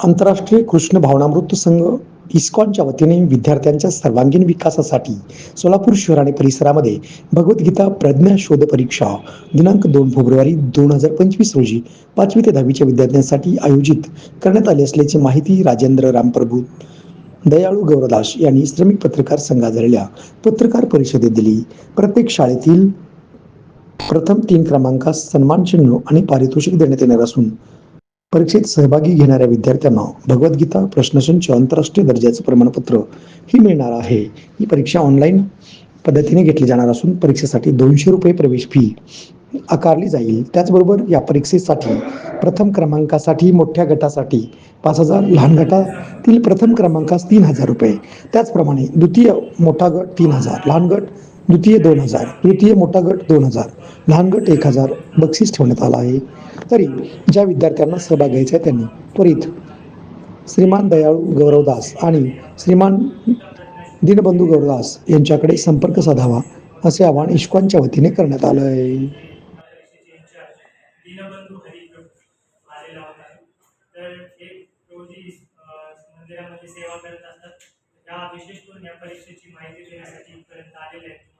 आंतरराष्ट्रीय कृष्ण भावनामृत संघ इस्कॉनच्या वतीने विद्यार्थ्यांच्या सर्वांगीण विकासासाठी सोलापूर शहर आणि परिसरामध्ये भगवद्गीता प्रज्ञा शोध परीक्षा दिनांक दोन फेब्रुवारी दोन हजार पंचवीस रोजी पाचवी ते दहावीच्या विद्यार्थ्यांसाठी आयोजित करण्यात आली असल्याची माहिती राजेंद्र रामप्रभू दयाळू गौरदास यांनी श्रमिक पत्रकार संघात झालेल्या पत्रकार परिषदेत दिली. प्रत्येक शाळेतील प्रथम तीन क्रमांकास सन्मान चिन्ह आणि पारितोषिक देण्यात येणार असून परीक्षेत सहभागी घेणाऱ्या विद्यार्थ्यांना भगवद्गीता प्रश्नसंच आंतरराष्ट्रीय दर्जाचं प्रमाणपत्र ही मिळणार आहे. ही परीक्षा ऑनलाईन पद्धतीने घेतली जाणार असून परीक्षेसाठी दोनशे रुपये प्रवेश फी आकारली जाईल. त्याचबरोबर या परीक्षेसाठी प्रथम क्रमांकासाठी मोठ्या गटासाठी पाच हजार लहान गटातील प्रथम क्रमांकास तीन हजार रुपये. त्याचप्रमाणे द्वितीय मोठा गट तीन हजार लहान गट द्वितीय दोन हजार तृतीय मोठा गट दोन हजार लहान गट एक हजार बक्षीस ठेवण्यात आला आहे. तरी ज्या विद्यार्थ्यांना सहभाग घ्यायचा आहे त्यांनी त्वरित श्रीमान दयाळू गौरवदास आणि श्रीमान दीनबंधू गौरवदास यांच्याकडे संपर्क साधावा असे आवाहन इश्कॉनच्या वतीने करण्यात आलं आहे. मंदिरामध्ये सेवा करत असतात. या विशेष करून या परीक्षेची माहिती देण्यासाठी इथपर्यंत आलेले आहेत.